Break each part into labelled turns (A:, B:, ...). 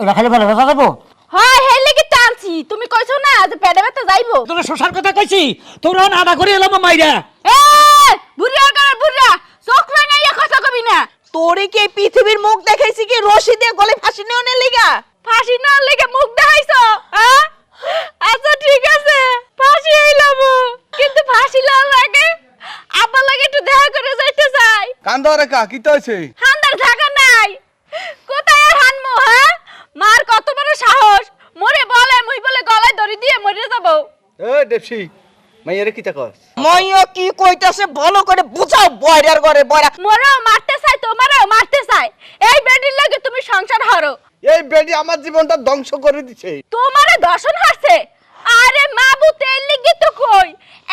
A: ওরা খালি ভালো কথা দেবো?
B: হয় হেই লাগি টানছি। তুমি কইছো না যে পেটে ব্যথা যাইবো?
A: তোরা শশার কথা কইছি তোরা আদা করে এলাম মাইরা।
B: এ বুড়িয়া কর বুড়িয়া? চোখ রাঙাইয়া কথা কবি না।
C: তোরে কি এই পৃথিবীর মুখ দেখাইছি কি? রশি দিয়ে গলে ফাঁসি নেওয়ানে লিগা।
B: ফাঁসি না লেগে মুখ দেখাইছো? হ্যাঁ আচ্ছা ঠিক আছে। ফাঁসি হইলাম। কিন্তু ফাঁসি লাল লাগে আব্বা লাগে একটু দেখা করে যাইতে চাই।
D: কান্দরে কা কি তো হয়েছে
B: হান্দার থাকা নাই। কোথায় আর হানমু হ্যাঁ? মার কত বড় সাহস? মরে বলে মুই বলে গলায় দড়ি দিয়ে মরে যাব।
D: এ দেবসি মাইয়ারে কি তাকস
C: মইও কি কইতাছে ভালো করে বুঝাও বয়রার ঘরে বয়রা।
B: মরেও মারতে চাই তোমারও মারতে চাই। এই বেডির লাগে তুমি সংসার হরো।
D: এই বেডি আমার জীবনটা ধ্বংস করে দিছে।
B: তোমারে দর্শন হাসছে আরে মা বুতের লিগে তো কই?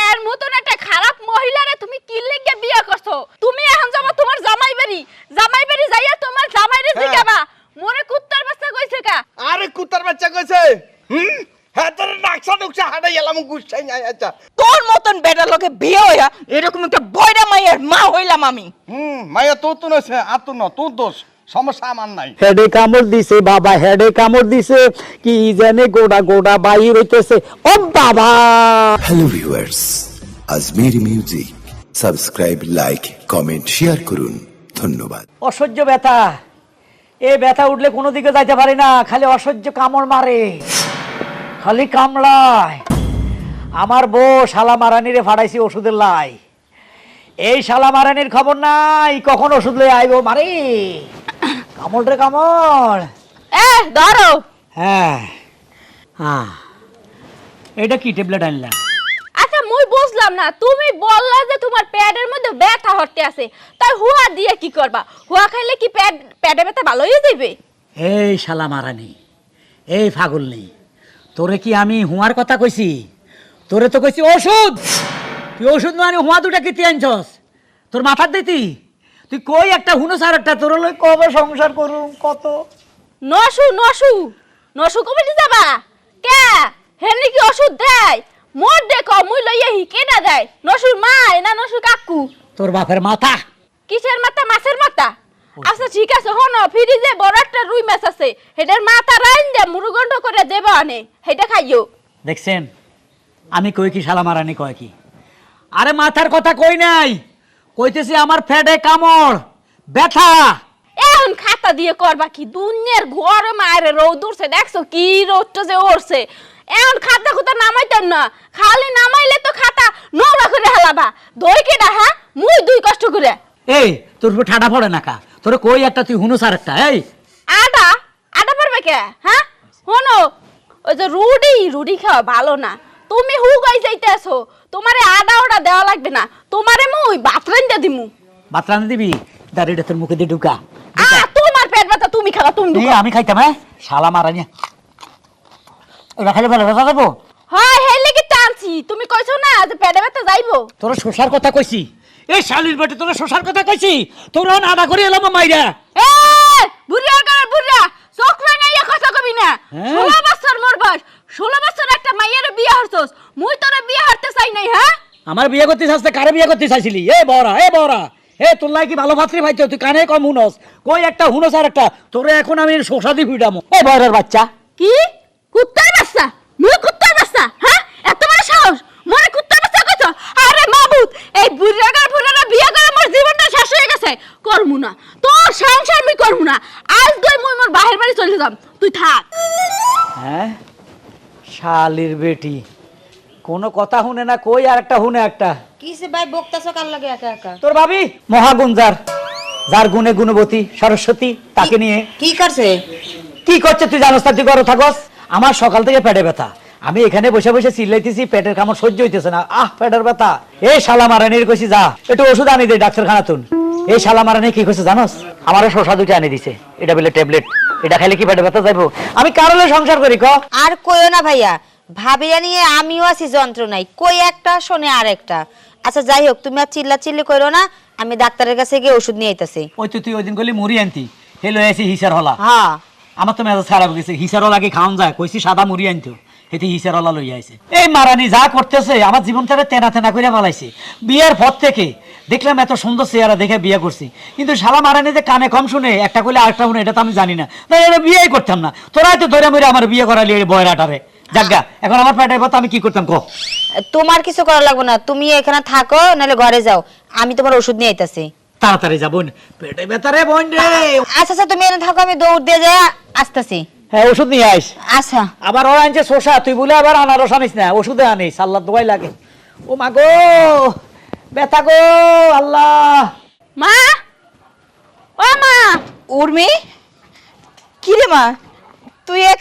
B: এর মতন একটা খারাপ মহিলারে তুমি কি লিগে বিয়ে করছ? তুমি এখন যাব তোমার জামাই বাড়ি জামাই বাড়ি যাইয়া তোমার জামাইরে
D: হ্যাঁ।
B: জিগাবা। মোরে কুত্তার বাচ্চা কইছে কা?
D: আরে কুত্তার বাচ্চা কইছে? হুম? হ্যাঁ তোর নাকশা নুকশা হাঁটাই এলাম গুছাই নাই আচ্ছা।
C: তোর মতন বেটার লোকে বিয়ে হইয়া এরকম একটা বয়রা মাইয়ের মা হইলাম আমি।
D: হুম মাইয়া তোর তো নছে আর তোর ন তোর দোষ সমস্যা আমার নাই।
A: হেডে কামড় দিছে বাবা হেডে কামড় দিছে কি জানে গোডা গোডা বাইর হইতেছে। ও বাবা!
E: হ্যালো ভিউয়ার্স আজমের music. Subscribe like comment share করুন। ধন্যবাদ।
A: অসহ্য ব্যথা। এ ব্যথা উঠলে কোনো দিকে যাইতে পারি না খালি অসহ্য কামড় মারে খালি কামড়ায়। আমার বউ শালা মারানিরে ফাড়াইছি ওষুধের লাই। এই শালা মারানির খবর নাই কখন ওষুধ লয়ে আইব মারে? কামড় রে কামড়।
B: এ ধরো।
A: হ্যাঁ। হ্যাঁ এটা কি ট্যাবলেট আনলাম?
B: মুই বুঝলাম না তুমি বললা যে তোমার প্যাডের মধ্যে ব্যথা হতে আছে। তাই হুয়া দিয়ে কি করবা? হুয়া খাইলে কি প্যাড প্যাডে ব্যথা ভালো হয়ে যাবে
A: এই শালা মারানি এই ফাগুল নেই তোরে কি আমি হুয়ার কথা কইছি? তোরে তো কইছি ওষুধ। তুই ওষুধ মানে হুয়া দুটা কি আনছস? তোর মাথার দিতি? তুই কই একটা হুনো সার একটা? তোর লই কবে সংসার করুম কত?
B: নসু নসু নসু কমিটি যাবা? কে? হেনি কি ওষুধ দেয়? মোর দেখো মুই লইয়া হি কেনা দেয় নসুর মায় না নসুর কাকু।
A: তোর বাপের মাথা।
B: কিসের মাথা? মাছের মাথা? আচ্ছা ঠিক আছে হন ফ্রিজে বড় একটা রুই মাছ আছে। হেটার মাথা রাইন দে মুরুগন্ড করে দেবা আনে। হেটা খাইও।
A: দেখছেন? আমি কই কি শালা মারানি কয় কি? আরে মাথার কথা কই নাই? কইতেছি আমার ফেডে কামড় ব্যথা।
B: এখন খাতা দিয়ে করবা কি দুনিয়ার ঘর মায়ের রোদ উঠছে দেখছ কি রোদটা যে উঠছে? এখন খাতা খুতা নামাইতেন না। খালি নামাইলে তো খাতা নোংরা করে হালাবা দই কেডা হ্যাঁ? মুই দুই কষ্ট করে।
A: এই তোর উপর ঠাডা পড়ে না কা? তোর কই একটা তুই হুনো সার একটা এই।
B: আটা আটা পারবে কে? হ্যাঁ? শোনো ওই যে রুডি রুডি খাওয়া ভালো না। তুমি হু গাই যাইতেছো। তোমারে আদা ওডা দেওয়া লাগবে না। তোমারে মুই বাথরাইন দিয়ে দিমু।
A: বাতরান দিবি? দাড়িটা তোর মুখে দিয়ে ঢুকা।
B: আ তোমার পেট ব্যথা তুমি খাওয়া তুমি।
A: আমি খাইতাম হ্যাঁ? শালা মারানি ওরা খালি ভালো কথা দেবো
B: হয় হেই লাগি টানছি। তুমি কইছো না যে পেটে ব্যথা যাইবো?
A: তোর শোষার কথা কইছি। এই শালির বেটে তোর শোষার কথা কইছি। তোর আদা করে এলাম মাইরা।
B: এ বুড়িয়া চোখ রাঙাইয়া কথা কবি না।
A: হ্যাঁ?
B: ষোলো বছর মোর বয়স। ষোলো বছর একটা মাইয়ের বিয়ে হরছস। মুই তোরে বিয়ে হারতে চাই নাই হ্যাঁ?
A: আমার বিয়ে করতে চাইছে কারে বিয়ে করতে চাইছিলি? এ বড়া এ বড়া। এ তোর লাই কি ভালো ভাতৃ ভাইছ তুই কানে কম হুনস কই একটা হুনস আর একটা? তোরে এখন আমি শোষা দি ফিডামো। এ বড়ার বাচ্চা।
B: কি? কুত্তার বাচ্চা মুই কুত্তার বাচ্চা হ্যাঁ? এত বড় সাহস? মনে কুত্তার বাচ্চা কইছ? আরে মাবুত এই বুড়াগার বুড়ারা বিয়ে করে মোর জীবনটা শেষ হয়ে গেছে। করমু না। তোর সংসার আমি করমু না। আজ দই মুই মোর বাহির বাড়ি চলে যাম। তুই থাক।
A: হ্যাঁ? শালির বেটি। কোনো কথা শুনে না কই আর একটা শুনে একটা?
F: কিসে ভাই বকতাছো কার লাগে একা একা?
A: তোর ভাবি? মহাগুঞ্জার যার। গুণে গুণবতী সরস্বতী তাকে নিয়ে।
F: কি করছে?
A: কি করছে তুই জানোস না তুই ঘরে থাকস? আমার সকাল থেকে পেটে ব্যথা। আমি এখানে বসে বসে চিল্লাইতেছি পেটের কামড় সহ্য হইতেছে না। আহ পেটের ব্যথা। এই শালা মারানির কইছি যা। একটু ওষুধ আনি দে ডাক্তারখানা তুন এই শালা মারানি কি কইছে জানোস? আমারও শশা দুটো আনি দিছে। এটা বলে ট্যাবলেট। এটা খাইলে কি পেটে ব্যথা যাইবো? আমি কারলে সংসার করি ক?
F: আর কইও না ভাইয়া। ভাবিয়া নিয়ে আমিও আছি যন্ত্রণায়। কই একটা শোনে আর একটা। আচ্ছা যাই হোক তুমি আর চিল্লা চিল্লি করো না। আমি ডাক্তারের কাছে গিয়ে ওষুধ নিয়ে আইতাছি।
A: ওই তো তুই ওই দিন গলি মুড়ি আনতি। হেলো এসি হিসার হলা।
F: হ্যাঁ।
A: আমার তো মেজাজ খারাপ গেছে। হিসারও লাগে খাওয়ান যায়। কইছি সাদা মুড়ি আনতো। এতে হিসারওয়ালা লইয়া আইছে। এই মারানি যা করতেছে, আমার জীবনটারে তেনা তেনা করে পালাইছে। বিয়ের পর থেকে দেখলাম এত সুন্দর চেহারা দেখে বিয়ে করছি। কিন্তু শালা মারানি যে কানে কম শুনে, একটা করলে আরেকটা শুনে, এটা তো আমি জানি না। তাই এটা বিয়েই করতাম না। তোরাই তো ধরে মরে আমার বিয়ে করালি এই বয়রাটারে। জাগা এখন আমার পেটের কথা আমি কি করতাম কো
F: তোমার কিছু করা লাগবে না। তুমি এখানে থাকো, নাহলে ঘরে যাও। আমি তোমার ওষুধ নিয়ে আইতাছি।
A: তাড়াতাড়ি যাব পেটে ব্যথারে বোন রে।
F: আচ্ছা আচ্ছা তুমি এনে থাকো আমি দৌড় দিয়ে যাই আসতেছি।
A: হ্যাঁ ওষুধ নিয়ে আইস।
F: আচ্ছা।
A: আবার ওরা আনছে শোষা তুই বলে আবার আনারস আনিস না ওষুধে আনিস আল্লাহ দোয়াই লাগে। ও মা গো ব্যথা গো আল্লাহ।
B: মা? ও মা
C: উর্মি? কি রে মা তুই এক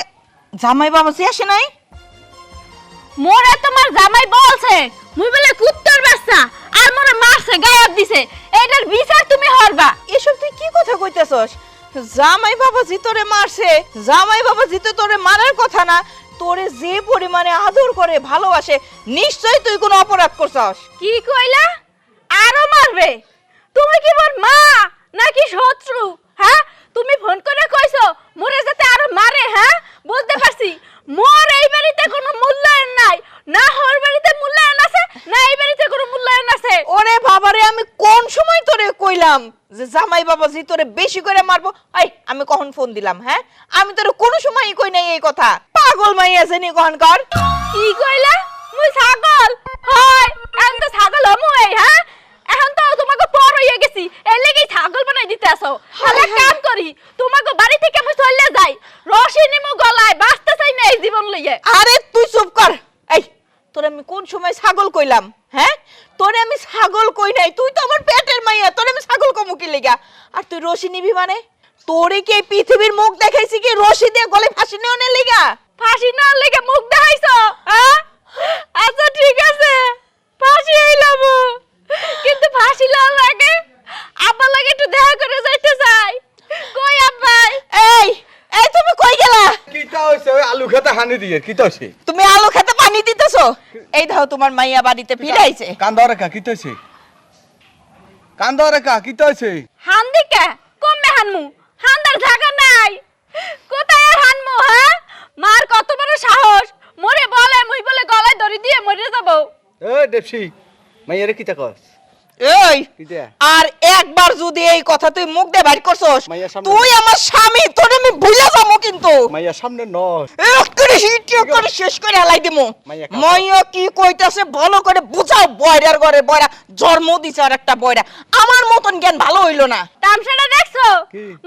C: জামাই বাবাজি আসে নাই?
B: মোরে তোমার জামাই বলছে মুই বলে কুত্তর বাচ্চা। আর মোরে মারছে গায়েব দিছে। এটার বিচার তুমি হরবা।
C: এসব তুই কি কথা কইতেছস? জামাই বাবাজি তোরে মারছে জামাই বাবাজি তো তোরে মারার কথা না তোরে যে পরিমাণে আদর করে ভালোবাসে নিশ্চয়ই তুই কোনো অপরাধ করছস।
B: কি কইলা? আরও মারবে? তুমি কি মোর মা নাকি শত্রু? হ্যাঁ? তুমি ফোন করে কইছো মোরে যাতে আরও মারে হ্যাঁ? বলতে পারছি মোর এই বাড়িতে কোনো মূল্যায়ন নাই। না হর বাড়িতে মূল্যায়ন আছে না এই বাড়িতে কোনো মূল্যায়ন আছে।
C: ওরে বাবারে আমি কোন সময় তোরে কইলাম যে জামাই বাবাজি তোরে বেশি করে মারবো? এই আমি কখন ফোন দিলাম হ্যাঁ? আমি তোরে কোনো সময়ই কই নাই এই কথা। পাগল মাই আছে নি কখন কর?
B: কি কইলা? মুই ছাগল? হয় এখন তো ছাগল হমু এই হ্যাঁ? এখন তো তোমাকে পর হইয়া গেছি এর লাগি ছাগল বানাই দিতে আসো তাহলে কাম করি তোমাকে বাড়ি থেকে আমি চলে যাই। রশি নিমু গলায় বাঁচতে চাই না এই জীবন লইয়ে।
C: আরে তুই চুপ কর। এই তোরে আমি কোন সময় ছাগল কইলাম হ্যাঁ? তোরে আমি ছাগল কই নাই তুই তো আমার পেটের মাইয়া তোরে আমি ছাগল কমু কি লেগা? আর তুই রশি নিবি মানে? তোরে কি এই পৃথিবীর মুখ দেখাইছি কি রশি দিয়ে গলে ফাঁসি নেওয়ার লেগা?
B: ফাঁসি না লেগে মুখ দেখাইছো? হ্যাঁ? আচ্ছা ঠিক আছে। ফাঁসি হইলাম। কিন্তু ফাঁসি লওয়ার লাগে আব্বা লাগে একটু দেখা করে যাইতে চাই। কই আব্বাই?
C: এই এই তুমি কই গেলা?
D: কিটা হইছে? ওই আলু খেতে হানি দিয়ে কিটা হইছে?
C: তুমি আলু খেতে পানি দিতেছো? এই দাও তোমার মাইয়া বাড়িতে ফিরাইছে
D: কান্দা রেখা কি তৈছে কান্দা রেখা কি তৈছে
B: হান দিকে কমবে হানমু? হান্দার ঢাকা নাই। কোথায় আর হানমু হ্যাঁ? মার কত বড় সাহস। মরে বলে মুই বলে গলায় দড়ি দিয়ে মরে যাব।
D: এ দেবসি মাইয়ারে তা কস?
C: এই আর একবার যদি এই কথা তুই মুখ দিয়ে বাইর করছস তুই আমার স্বামী তোর আমি ভুলে যাব কিন্তু।
D: মাইয়া সামনে
C: হিট করে শেষ করে হেলাই দিমু।
D: মাইয়া
C: কি কইতাছে ভালো করে বুঝাও বয়রার ঘরে বয়রা জন্ম দিছে আর একটা বয়রা। আমার মতন জ্ঞান ভালো হইল না।
B: তামসাটা দেখছ?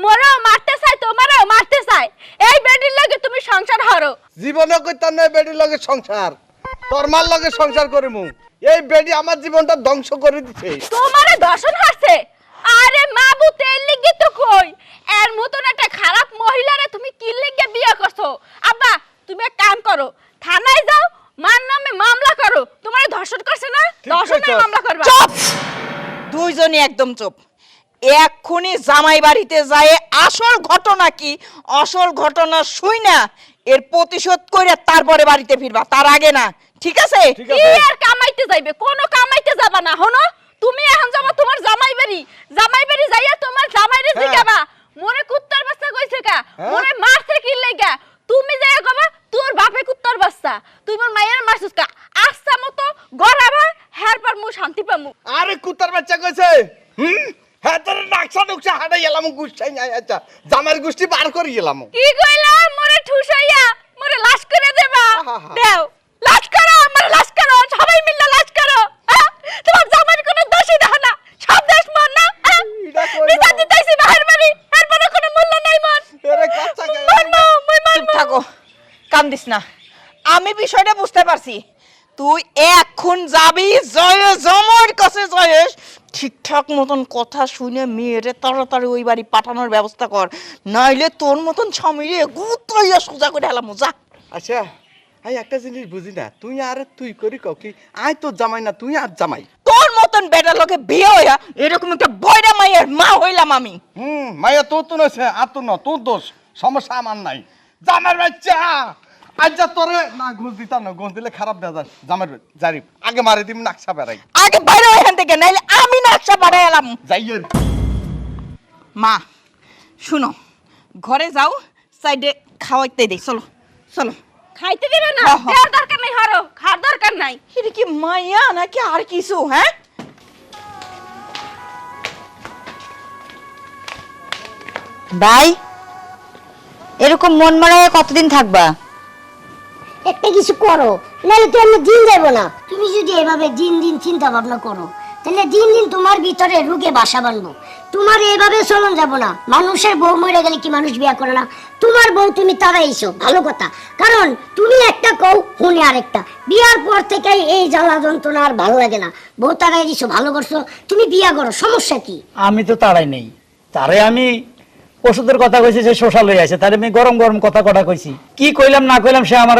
B: মোরও মারতে চাই তোমারও মারতে চাই এই বেডির লাগে তুমি সংসার হরো।
D: জীবনে কইতাম না বেডির লগে সংসার। তোর মার লগে সংসার করিমু। এই বেডি আমার জীবনটা ধ্বংস করে দিছে।
B: তোমারে দর্শন হাসছে আরে মাবু তেল লিগে তো কই? এর মতন একটা খারাপ মহিলারে তুমি কি লিগে বিয়ে করছ? আব্বা তুমি এক কাম করো থানায় যাও মার নামে মামলা করো। তোমার ধর্ষণ করছে না? ধর্ষণের মামলা করবা।
C: চুপ! দুইজনই একদম চুপ। এক্ষুনি জামাই বাড়িতে যায় আসল ঘটনা কি? আসল ঘটনা শুই না এর প্রতিশোধ করে তারপরে বাড়িতে ফিরবা। তার আগে না ঠিক আছে?
B: কি আর কামাইতে যাইবে? কোনো কামাইতে যাবা না হনো? তুমি এখন যাবা তোমার জামাই বাড়ি। জামাই বাড়ি যাইয়া তোমার জামাইরে
D: হ্যাঁ।
B: জিগাবা। মোরে কুত্তার বাচ্চা কইছে কা?
D: হ্যাঁ।
B: মোরে মারছে কি লাগা? তুমি যাইয়া কবা তোর বাপে কুত্তার বাচ্চা। তুই মোর মায়ের মারছিস কা? আস্তা মতো গড়াবা হের পর মু শান্তি পামু।
D: আরে কুত্তার বাচ্চা কইছে? হুম? হ্যাঁ তোর নাকশা নুকশা হাঁটাই গেলাম গুষ্ঠাই নাই আচ্ছা জামার গুষ্টি বার করে গেলাম
B: কি কইলা? মোরে ঠুসাইয়া মোরে লাশ করে দেবা
D: আহাহা।
B: দেও লাশ করো মোরে লাশ করো সবাই মিলে লাশ করো হ্যাঁ? তোমার জামাইর কোনো দোষই দেখো না সব দেশ মন না হ্যাঁ?
D: এটা কইলো।
B: বিচার দিতেছি বাহির বাড়ি এরপরে কোনো মূল্য নাই মন
D: এরে কাচ্চা কে-
B: মারমু মুই
C: চুপ
B: মারমু
C: থাকো কান্দিস না। আমি বিষয়টা বুঝতে পারছি। তুই এখন যাবি জয় জমর কাছে জয়েস ঠিকঠাক মতন কথা শুনে মেয়েরে তাড়াতাড়ি ওই বাড়ি পাঠানোর ব্যবস্থা কর। নাইলে তোর মতন স্বামীরে গুত্রাইয়া সোজা করে হেলাম যা।
D: আচ্ছা আমি একটা জিনিস বুঝি না। তুই আর তুই করি কও কি আয় তোর জামাই না তুই আর জামাই?
C: তোর মতন বেটা লোকে বিয়ে হইয়া এরকম একটা বয়রা মাইয়ের মা হইলাম আমি।
D: হুম মাইয়া তোর তো নয় আর তোর না তোর দোষ। সমস্যা আমার নাই। জামার বাচ্চা! আজ যা তোরে না ঘুষ দিতাম না ঘুষ দিলে খারাপ দেওয়া যায়। জামার জারি আগে মারি দিম নাকশা বেড়াই।
C: আগে বাইরে এখান থেকে নাইলে আমি নকশা বাড়াই এলাম।
D: যাইয়ের
C: মা শুনো ঘরে যাও সাইডে খাওয়াইতে দেই চলো চলো।
B: খাইতে দিবে না। দেওয়ার দরকার নাই হারো খাওয়ার দরকার নাই।
C: এটা কি মাইয়া নাকি আর কিছু হ্যাঁ?
F: ভাই এরকম মন মারা কতদিন থাকবা?
G: একটা কিছু করো নাহলে তো আমরা দিন যাব না। তুমি যদি এভাবে দিন দিন চিন্তা ভাবনা করো তাহলে দিন দিন তোমার ভিতরে রুগে বাসা বানবো তোমার এভাবে চলন যাব না। মানুষের বউ মরে গেলে কি মানুষ বিয়া করে না? তোমার বউ তুমি তারাইছো ভালো কথা। কারণ তুমি একটা কও হুনে আরেকটা। বিয়ার পর থেকে এই জ্বালা যন্ত্রণা আর ভালো লাগে না। বউ তারাই দিছো ভালো করছ। তুমি বিয়া করো সমস্যা কি?
A: আমি তো তারাই নেই। তারে আমি ওষুধের কথা কইছি সে শোষা লই আছে তারে আমি গরম গরম কথা কটা কইছি। কি কইলাম না কইলাম সে আমার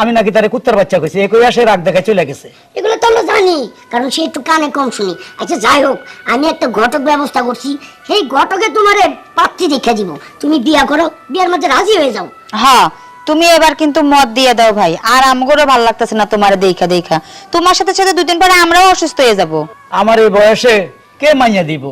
A: আমি নাকি তারে কুত্তার বাচ্চা কইছি। এ কইয়া সে রাগ দেখায় চলে গেছে।
G: এগুলো তো আমরা জানি কারণ সে একটু কানে কম শুনি। আচ্ছা যাই হোক আমি একটা ঘটক ব্যবস্থা করছি। সেই ঘটকে তোমার পাত্রী দেখে দিব। তুমি বিয়া করো বিয়ার মধ্যে রাজি হয়ে যাও।
F: হ্যাঁ তুমি এবার কিন্তু মত দিয়ে দাও ভাই। আর আমগরও ভালো লাগতেছে না তোমার দেখা দেখা তোমার সাথে সাথে দুদিন পরে আমরাও অসুস্থ হয়ে যাব।
A: আমার এই বয়সে কে মাইয়া দিব?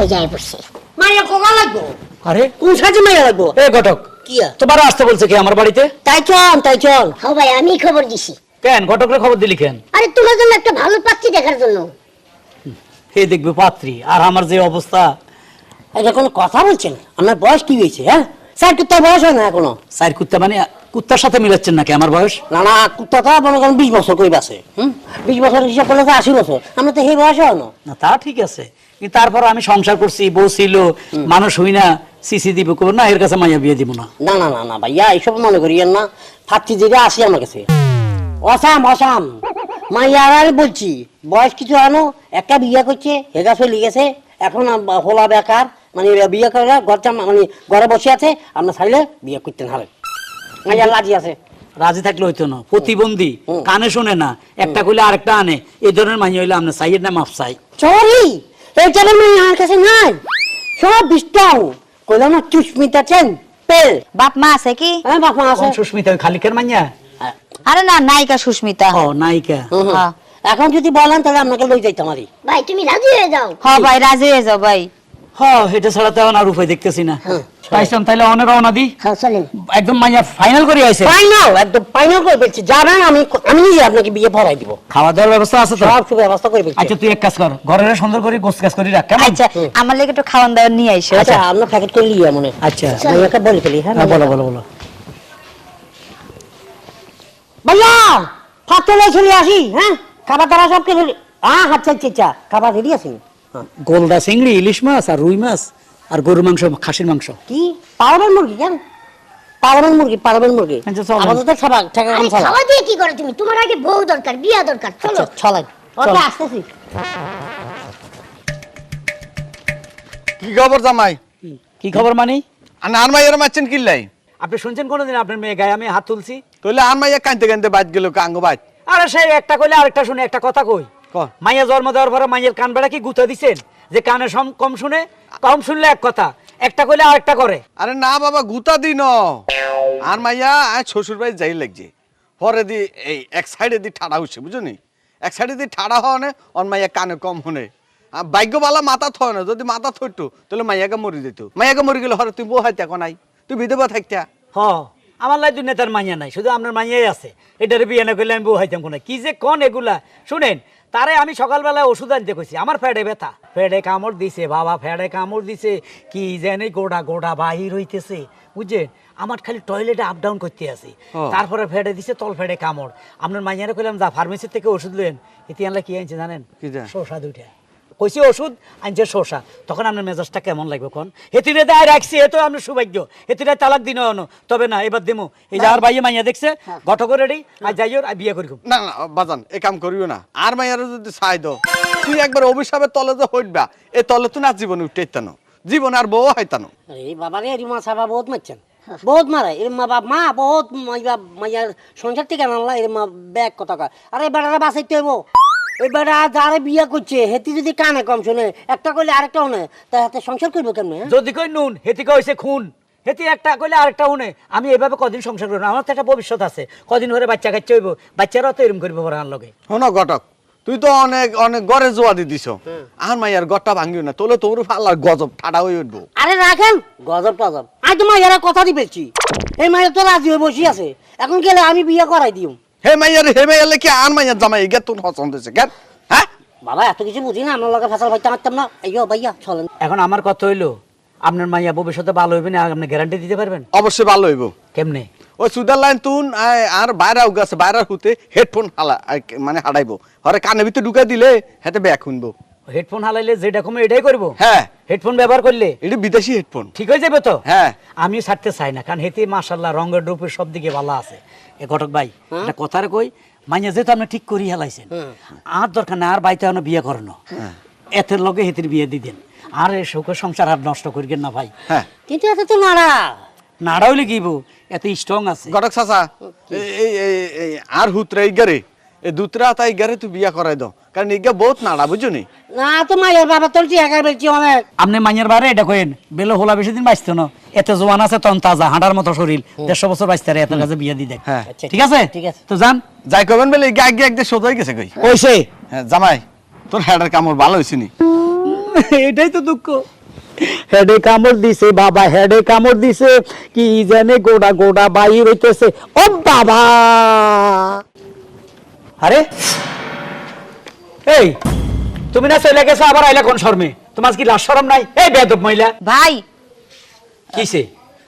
G: ওই যাই বসছে মাইয়া কোকা লাগবো?
A: আরে?
G: কোন সাজে মাইয়া লাগবো?
A: এ ঘটক
G: কি
A: তোমার আসতে বলছে কি আমার বাড়িতে?
G: তাই চল তাই চল। হ্যাঁ ভাই আমি খবর দিছি।
A: কেন? ঘটকরে খবর দিলি কেন?
G: আরে তোমার জন্য একটা ভালো পাত্রী দেখার জন্য।
A: হে দেখবে পাত্রী আর আমার যে অবস্থা।
H: এটা কোনো কথা বলছেন? আমার বয়স কি হয়েছে হ্যাঁ? স্যার কুত্তার বয়স হয় না এখনও?
A: সাইর কুত্তা মানে কুত্তার সাথে মিলাচ্ছেন নাকি আমার বয়স?
H: না না কুত্তাটা মনে করেন বিশ বছর কই হুম? বিশ বছর হিসাব করলে তো আশি বছর। আমরা তো সেই বয়স হয় না।
A: তা ঠিক আছে। কিন্তু তারপর আমি সংসার করছি বউ ছিল মানুষ হই না সিসি দিব কব না এর কাছে মাইয়া বিয়ে দিব না।
H: না না না না ভাইয়া এইসব মনে করিয়েন না। ফাটছি যেটা আসি আমার কাছে। Awesome awesome. মাইয়া আর বলছি বয়স কিছু আনো একটা বিয়ে করছে হেগা চলে গেছে এখন হোলা বেকার মানে বিয়ে করে ঘর জামা- মানে ঘরে বসে আছে আপনার চাইলে বিয়ে করতেন হারে আছে।
A: রাজি থাকলে হইতো না। প্রতিবন্ধী কানে শোনে না। একটা কইলে আরেকটা আনে। এই ধরনের মাইয়া হইলে আমরা সাইয়ের না মাফ চাই
H: সরি! এই মানে আমার কাছে নাই। সব বিস্তাও কইলাম না চেন পেল।
F: বাপ মা আছে কি?
H: হ্যাঁ বাপা আছে।
A: সুস্মিতা? ওই খালিকের মাইয়া?
F: আরে না নায়িকা সুস্মিতা।
A: ও নায়িকা।
F: হ্যাঁ।
H: এখন যদি বলেন তাহলে আপনাকে লই যাইতাম আরই
G: ভাই তুমি রাজি হয়ে যাও।
F: হ ভাই রাজি হয়ে যাও ভাই।
A: হ এটা ছাড়া তো আর উপায় দেখতেছি না। তাইছাম তাইলে অনেক রওনা দি।
G: হ্যাঁ চলেন।
A: একদম মাইয়া ফাইনাল করে আইছে।
H: ফাইনাল একদম ফাইনাল করে ফেলছি। যাবেন আমি আমি নিজে আপনাকে বিয়ে পড়াই দিব।
A: খাওয়া দাওয়ার ব্যবস্থা আছে তো?
H: সব করে
A: আচ্ছা তুই এক কাজ কর। ঘরের সুন্দর করে গোছ কাজ করে রাখ কেমন?
F: আচ্ছা আমার লেগে একটু খাওয়ান দাওয়ান নিয়ে আইসো
H: আচ্ছা আপনার প্যাকেট করে লিয়ে মনে
A: আচ্ছা।
H: আমি বলে ফেলি হ্যাঁ
A: হ্যাঁ, বলো বলো বলো।
H: ভাইয়া চলে আসি হ্যাঁ? খাবার দাবার সব কিছু হ্যাঁ আচ্ছা আচ্ছা আচ্ছা খাবার রেডি আছি? হ্যাঁ
A: গোলদা চিংড়ি ইলিশ মাছ আর রুই মাছ আর গরুর মাংস খাসির মাংস।
H: কি? পারবেন মুরগি কেন? মুরগি মুরগি।
A: আচ্ছা,
H: আমাদের তো খাবার টাকা কম ছাড়া
G: খাওয়া দিয়ে কি করে তুমি? তোমার আগে বউ দরকার বিয়া দরকার চলো।
H: চলেন ওকে আসতেছি।
D: কি খবর জামাই?
A: কি খবর মানি?
D: আর আর মাইয়ের মারছেন কিল্লাই?
A: আপনি শুনছেন কোনোদিন আপনার মেয়ে গায়ে আমি হাত তুলছি?
D: তাহলে আর মাইয়া কানতে কানতে বাদ গেল কাঙ্গ বাদ।
A: আরে সেই একটা কইলে আরেকটা শুনে একটা কথা কই। মাইয়া জন্ম দেওয়ার পরে মাইয়ের কান বেড়া কি গুতা দিছেন? যে কানে সম- কম শুনে কম শুনলে এক কথা একটা কইলে আরেকটা করে।
D: আরে না বাবা গুতা দি ন আর মাইয়া আজ শ্বশুর বাড়ি যাই লাগছে পরে দি এই এক সাইডে দি ঠাড়া হচ্ছে বুঝলি? এক সাইডে দি ঠাড়া হওয়া নে অন মাইয়া কানে কম শুনে। আর ভাগ্যবালা মাথা থয় না যদি মাথা থইতো তাহলে মাইয়াকে মরি দিত। মাইয়াকে মরি গেলে হরে তুই বউ হাইতে নাই? তুই বিধবা থাকতা?
A: হ আমার লাই দুনিয়া তার মাইয়া নাই শুধু আপনার মাইয়াই আছে। এটারে বিয়ে না করলে আমি বউ হাইতাম কোন কি যে কোন এগুলা? শুনেন তারে আমি সকালবেলায় ওষুধ আনতে কইছি আমার ফ্যাডে ব্যথা। ফ্যাডে কামড় দিছে বাবা ফ্যাডে কামড় দিছে কি জানি গোড়া গোড়া বাহির হইতেছে বুঝছেন? আমার খালি টয়লেটে আপ ডাউন করতে আসি তারপরে ফেডে দিছে তল ফেডে কামড়। আপনার মাইয়ারে কইলাম যা ফার্মেসি থেকে ওষুধ লেন এতে আনলে কি আনছে জানেন? শসা দুইটা। কইছি ওষুধ আনছে শসা। তখন আপনার মেজাজটা কেমন লাগবে কোন? হেতিরে দেয় রাখছি এ তো আপনার সৌভাগ্য। হেতিরে তালাক দিন অন তবে না এবার দিমু। এই যে আর ভাইয়ে মাইয়া দেখছে ঘটক রেডি আর যাইও আর বিয়ে করি
D: না না বাজান এ কাম করিও না। আর মাইয়ারে যদি চাই দো তুই একবার অভিশাপের তলে যে হইবা এ তলে তুই না জীবনে উঠতে ইত্যানো জীবনে আর বউ হাইতানো
H: আরে বাবা রে এর মা সাবা বহুত মারছেন। বহুত মারে এর মা বাপ মা বহুত মাইয়া মাইয়ার সংসার থেকে আনলা এর মা ব্যাগ কথা কয় আরে বেড়ারা বাঁচাইতে হইব। এই বেড়া যারে বিয়ে করছে হেতি যদি কানে কম শুনে একটা কইলে আরেকটা শুনে তা হাতে সংসার করব কেমনে হ্যাঁ?
A: যদি কই নুন হেতি কইছে খুন হেতি একটা কইলে আরেকটা উনে আমি এভাবে কদিন সংসার করব আমার তো একটা ভবিষ্যৎ আছে কদিন ধরে বাচ্চা কাচ্চা হইব বাচ্চারাও তো এরম করব আমার লগে
D: শোনো ঘটক তুই তো অনেক অনেক গড়ে জোয়া দি দিছ। আর মাইয়ার গড়টা ভাঙ্গিও না তোলে তোর ফাল্লার গজব ঠাডা হয়ে উঠবো।
H: আরে রাখেন গজব টজব। আজ তো মাইয়ারা কথা দি পেয়েছি এই মাইয়া তো রাজি হয়ে বসে আছে। এখন গেলে আমি বিয়ে করাই দিও।
D: হে মাইয়া রে হে মাইয়া লেখি আর মাইয়া জামাই গে তোর পছন্দ হয়েছে কেন হ্যাঁ?
H: বাবা এত কিছু বুঝি না আমার লগে ফসল ভাইতে মারতাম না। আইয়ো ভাইয়া চলেন।
A: এখন আমার কথা হইল আপনার মাইয়া ভবিষ্যতে ভালো হইবে না আপনি গ্যারান্টি দিতে পারবেন?
D: অবশ্যই ভালো হইব।
A: কেমনে?
D: ওই সুইজারল্যান্ড তুন আয়, আর বাইরে গেছে বাইরে হুতে হেডফোন হালা মানে হারাইবো হরে কানে ভিতরে ঢুকা দিলে হেতে ব্যাক শুনব
A: হেডফোন হালাইলে যেটা কমে এটাই করব?
D: হ্যাঁ।
A: হেডফোন ব্যবহার করলে?
D: এটা বিদেশি হেডফোন।
A: ঠিক হয়ে যাবে তো?
D: হ্যাঁ।
A: আমি ছাড়তে চাই না কারণ হেতে মাশাল্লাহ রঙের রূপের সব দিকে ভালো আছে। এ ঘটক ভাই একটা কথার কই মাইয়া যেহেতু আপনি ঠিক করি হেলাইছেন আর দরকার না আর বাইতে আপনি বিয়ে করেন। এতের লগে হেতির বিয়ে দিতেন আর এই সুখের সংসার আর নষ্ট করিবেন না ভাই।
D: হ্যাঁ।
H: কিন্তু এত তো নাড়া।
A: নাড়া হইলে কি বউ, এত স্ট্রং আছে।
D: ঘটক চাচা এই- এই এই- এই আর হুতরা ইগারে এই দুতরা তাই ইগারে তুই বিয়া করাই দাও। কারণ ইগা বহুত নাড়া বুঝছ নি
H: তো মাইয়ার বাবা তোর একা বলছি অনেক
A: আপনি মাইয়ের বারে এটা কইেন বেলে হোলা বেশি দিন বাঁচতো না। এত জোয়ান আছে তন তাজা হাঁটার মতো শরীর। দেড়শো বছর বাঁচতে এত কাছে বিয়ে দিয়ে। দেখ
D: হ্যাঁ।
A: ঠিক আছে?
H: ঠিক আছে।
A: তো যান।
D: যাই কবেন বলে ইগা আগে একদম সোজাই গেছে কই?
A: কইছে।
D: হ্যাঁ জামাই তোর হেডের কামড় ভালো হয়েছে নি?
A: এটাই তো দুঃখ। হেডে কামড় দিছে বাবা হেডে কামড় দিছে। কি জানে গোড়া গোড়া বাইর হইতেছে। ও বাবা! আরে। এই তুমি না চলে গেছো আবার আইলা কোন শর্মে? তোমার কি লাশ শরম নাই? এই বেদব মহিলা।
F: ভাই।
A: কিসে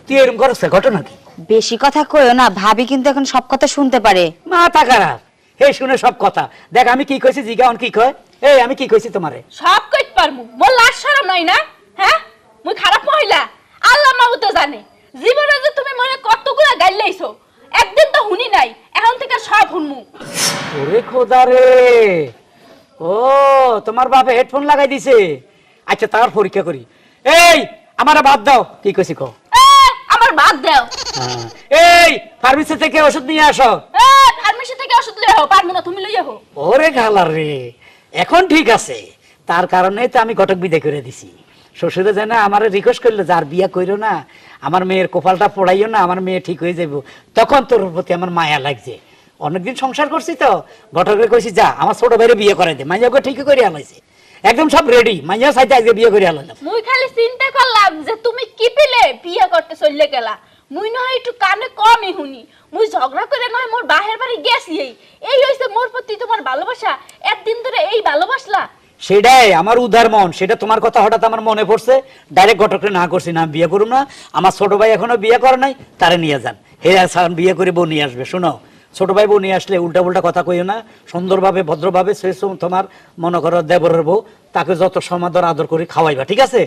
A: তুই এরকম করছ ঘটনা কি?
F: বেশি কথা কইও না ভাবি কিন্তু এখন সব কথা শুনতে পারে।
A: মাথা খারাপ। হে শুনে সব কথা। দেখ আমি কি কইছি জিগাওন কি কয়। এই আমি কি কইছি তোমারে?
B: সব কইত পারমু। মোর লাজ শরম নাই না? হ্যাঁ? মুই খারাপ মহিলা। আল্লাহ মাহু তো জানে। জীবনে যে তুমি মনে কতগুলা গাইল লাইছো একদিন তো শুনি নাই। এখন থেকে সব শুনমু
A: ওরে খোদা রে। ও তোমার বাপে হেডফোন লাগাই দিছে। আচ্ছা তার পরীক্ষা করি। এই আমার বাদ দাও। কি কইছি কো
B: আমার বাদ দাও।
A: হ্যাঁ। এই ফার্মেসি থেকে ওষুধ নিয়ে আসো।
B: এ ফার্মেসি থেকে ওষুধ লই হো পারমু না তুমি লইয়া হো
A: ওরে গালার রে। এখন ঠিক আছে। তার কারণেই তো আমি ঘটক বিদায় করে দিছি। শ্বশুরে জানা আমার রিকোয়েস্ট করল, যার বিয়া কইরো না, আমার মেয়ের কপালটা পড়াইও না, আমার মেয়ে ঠিক হয়ে যাব তখন তোর প্রতি আমার মায়া লাগছে। অনেকদিন সংসার করছি তো ঘটকের কইছি, যা, আমার ছোট ভাইরে বিয়ে করে দে। মাইয়াকে ঠিক করে আলাইছে। একদম সব রেডি মাইয়া সাইতে আজকে বিয়ে করে আলাইলাম।
B: মুই খালি চিন্তা করলাম যে তুমি কি পিলে বিয়ে করতে চললে গেলা? মুই নয় একটু কানে কমই শুনি। মুই ঝগড়া করে নয় মোর বাহের বাড়ি গেছি এই। এই হইছে মোর প্রতি তোমার ভালোবাসা। একদিন ধরে এই ভালোবাসলা।
A: সেটাই আমার উদার মন সেটা তোমার কথা হঠাৎ আমার মনে পড়ছে। ডাইরেক্ট ঘটকরে না করছি না বিয়ে করুম না। আমার ছোট ভাই এখনও বিয়ে করে নাই তারে নিয়ে যান। হে সান বিয়ে করে বউ নিয়ে আসবে শোনো। ছোট ভাই বউ নিয়ে আসলে উল্টা উল্টা কথা কইও না। সুন্দরভাবে ভদ্রভাবে সে তোমার মনে করো দেবরের বউ তাকে যত সমাদর আদর করে খাওয়াইবা ঠিক আছে?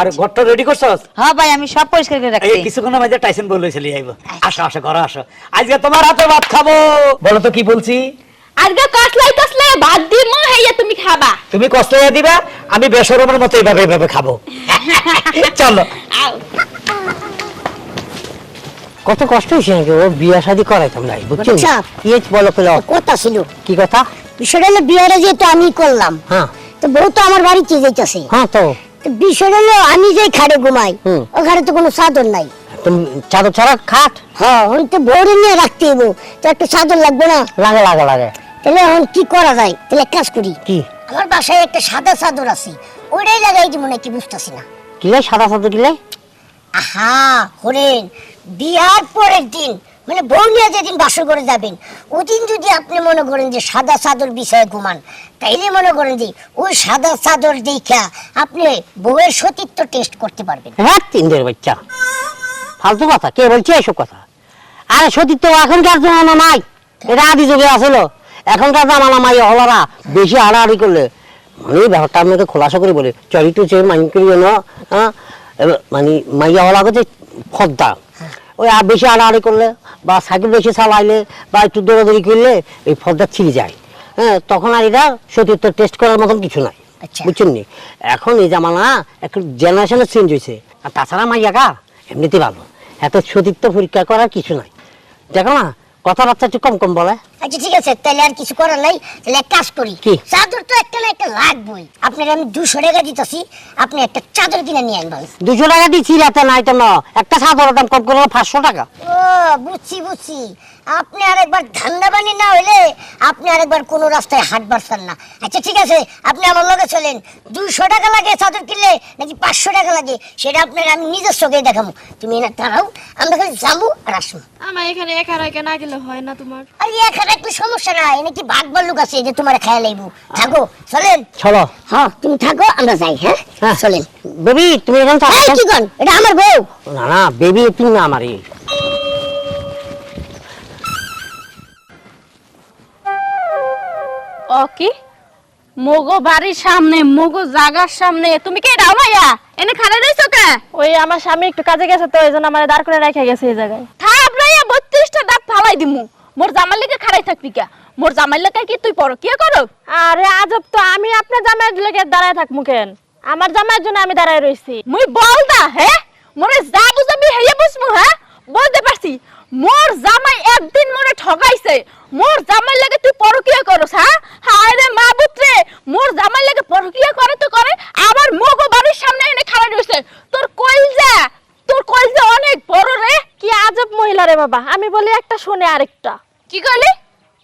A: আর ঘরটা রেডি করছস?
F: হ্যাঁ ভাই আমি সব পরিষ্কার করে রাখছি।
A: কিছুক্ষণের মাঝে টাইসন বলে চলে আইব। আসো আসো ঘরে আসো। আজকে তোমার হাতে ভাত খাব। বলো তো কি বলছি?
B: আজকে কাসলাই কাসলাই ভাত দিমু হেইয়া তুমি খাবা।
A: তুমি কষ্ট হয়ে দিবা আমি বেসরমের মতো এইভাবে এইভাবে খাব। চলো।
H: কত কষ্ট হয়েছে নাকি? ও বিয়ে শাদি করাইতাম নাই বুঝছেন
G: আচ্ছা।
H: ইয়ে বলো কলো
G: কথা ছিল
H: কি কথা?
G: বিষয়টা হলো বিয়েটা যেহেতু আমি করলাম
H: হ্যাঁ।
G: তো বউ তো আমার বাড়িতে যাইতেছে।
H: হ্যাঁ তো।
G: তো বিষয়টা হলো আমি যে খাড়ে ঘুমাই
H: হুম।
G: ওখানে তো কোনো চাদর নাই।
H: তুমি চাদর ছাড়া খাট?
G: হ্যাঁ এখন তো বউরে নিয়ে রাখতে তো একটা চাদর লাগবে না?
H: লাগে লাগে লাগে।
G: তাহলে এখন কি করা যায়? তাহলে কাজ করি।
H: কি?
G: আমার বাসায় একটা সাদা চাদর আছে। ওইটাই লাগাই দিব নাকি বুঝতেছি না।
H: কি সাদা চাদর কি
G: আহা হরেন বিয়ার পরের দিন মানে বউ নিয়ে যেদিন বাসর করে যাবেন ওদিন যদি আপনি মনে করেন যে সাদা চাদর বিষয়ে ঘুমান তাইলে মনে করেন যে ওই সাদা চাদর দেখা আপনি বউয়ের সতীত্ব টেস্ট করতে পারবেন।
H: হ্যাঁ তিনদের বাচ্চা। ফালতু কথা কে বলছে এসব কথা? আরে সতীর্থ এখনকার জমানা নাই? এটা আদি যুগে আসলো। এখনকার জামানা মাই হলারা বেশি হাড়াহাড়ি করলে। মানে ব্যাপারটা আপনাকে খোলাসা করে বলে চরিত্র চেয়ে মাইন করিও না হ্যাঁ? মানে মাইয়া হলা করছে ফদ্দা ওই আর বেশি হাড়াহাড়ি করলে বা সাইকেল বেশি চালাইলে বা একটু দৌড়াদৌড়ি করলে এই ফদ্দা ছিঁড়ে যায়। হ্যাঁ তখন আর এটা সতীর্থ টেস্ট করার মতন কিছু নাই।
G: আচ্ছা।
H: বুঝছেন নি? এখন এই জামানা একটু জেনারেশনের চেঞ্জ হয়েছে। আর তাছাড়া মাইয়াকা এমনিতে ভালো। এত সতীর্থ পরীক্ষা করার কিছু নাই। দেখো না কথাবার্তা একটু কম কম বলে।
G: আচ্ছা ঠিক আছে তাহলে আর কিছু করার নাই। তাহলে এক কাজ করি। চাদর তো একটা না একটা লাগবেই। আপনার আমি দুশো টাকা দিতেছি আপনি একটা চাদর কিনে নিয়ে আনবেন
H: দুশো টাকা দিচ্ছি রাতে নাই তো না। একটা দাম কম করে পাঁচশো টাকা।
G: ও বুঝছি বুঝছি। আপনি আরেকবার ধান্দা বানি না হইলে আপনি আরেকবার কোনো রাস্তায় হাট বাড়ছেন না। আচ্ছা ঠিক আছে আপনি আমার লগে চলেন। দুইশো টাকা লাগে চাদর কিনলে নাকি পাঁচশো টাকা লাগে? সেটা আপনার আমি নিজের চোখে দেখাবো। তুমি না দাঁড়াও আমরা খালি যাব আর আসব।
B: আমার এখানে একা একা না গেলে হয় না তোমার।
G: আরে এখানে একটু সমস্যা নাই। নাকি ভাগ বাল্লুক আছে যে তোমার লাইবো? থাকো চলেন।
H: চলো।
G: হ্যাঁ তুমি থাকো আমরা যাই হ্যাঁ?
H: হ্যাঁ।
G: চলেন।
H: বেবি তুমি এখন থাকো।
G: এই কি কন এটা আমার বউ।
H: না না বেবি তুমি না আমারই।
B: ও কি? মগো বাড়ির সামনে মগো জাগার সামনে। তুমি কে দাও মাইয়া এনে খাড়া রইছো কে?
I: ওই আমার স্বামী একটু কাজে গেছে তো এই জন্য আমার দাঁড় করে রেখে গেছে এই জায়গায়।
B: থাপ রাইয়া 32টা দাঁত ফালাই দিমু। মোর জামার লিগে খাড়াই থাকবি কা? মোর জামার লিগে কি তুই পড়ো কি করো?
I: আরে আজব তো আমি আপনার জামাইয়ের লেগে দাঁড়ায় থাকব কেন? আমার জামাইয়ের জন্য আমি দাঁড়ায় রইছি।
B: মুই বলদা হ্যাঁ মোরে যা বুঝাবি হেয়ে বুঝমু হ্যাঁ বলতে পারছি মোর জামাই একদিন মোরে ঠগাইছে। মোর জামাই লাগে তুই পরকিয়া করস হ্যাঁ হায় রে মা পুত্রে মোর জামাই লাগে পরকিয়া করে তো করে আবার মগো বাড়ির সামনে এনে খাড়া রইছে। তোর কইলজা তোর কলজা অনেক বড় রে।
I: কি আজব মহিলা রে বাবা। আমি বলি একটা শুনে আরেকটা।
B: কি কইলি?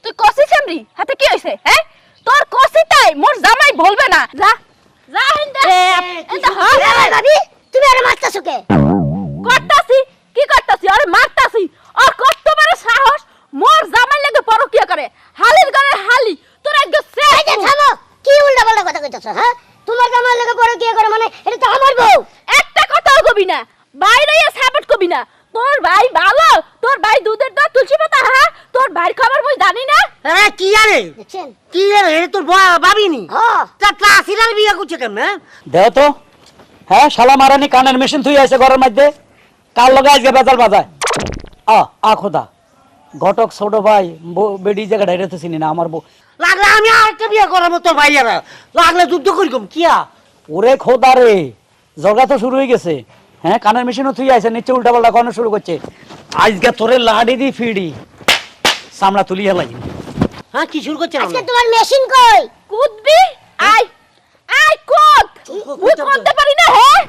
B: তুই কসি চামড়ি? হাতে কি হইছে হ্যাঁ তোর কসি তাই মোর জামাই বলবে না। যা। যা হিন্দা। এটা হ্যাঁ
G: ভাবি তুমি আরে মারতাছো কে?
B: করতাছি কি করতাছি? আরে মারতাছি। আর কত বড় সাহস মোর জামাই লাগে পরকিয়া করে হালির ঘরে হালি তোর একদম
G: এই যে থামো কি উল্টা পাল্টা কথা কইতেছো হ্যাঁ তোমার জামাই লোকে বড় কি করে মানে এটা তো আমার বউ
B: একটা কথাও কবি না বাইরে সাপোর্ট কবি না তোর ভাই ভালো তোর ভাই দুধের দর তুলসী পাতা হ্যাঁ তোর ভাইয়ের খবর মুই জানি না
H: আরে কি এটা তোর
G: হ্যাঁ
H: তা বিয়ে করছে কেন হ্যাঁ?
A: দেও তো। হ্যাঁ শালা মারানি কানের মেশিন থুই আছে ঘরের মধ্যে। কার লগে আজকে বেতাল বাজায়? আ আ খোদা। ঘটক ছোট ভাই বেডি চিনি না আমার বউ
H: লাগলে আমি আরেকটা বিয়ে করাবো তোর ভাইয়ারা লাগলে যুদ্ধ করি কম কিয়া
A: ওরে খোদা রে জগা তো শুরু হয়ে গেছে। হ্যাঁ কানের মেশিনও তুই আছে নিচে উল্টা পাল্টা করানো শুরু করছে। আজকে তোরে লাড়ি দি ফিডি। সামলা তুলি হেলাই
H: হ্যাঁ কি শুরু
G: আজকে তোমার মেশিন কই?
B: কুদবি? আই আই কুদ! করতে পারি না হ্যাঁ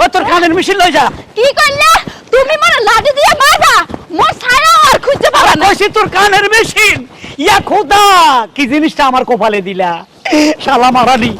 A: ও তোর কানের মেশিন লই যা।
B: কি করলে? তুমি মানে লাঠি দিয়ে মারবা? মোর ছায়া আর খুঁজতে পারবা না।
A: কইছি তোর কানের মেশিন ইয়া খোদা কি জিনিসটা আমার কপালে দিলা? শালা মারানি।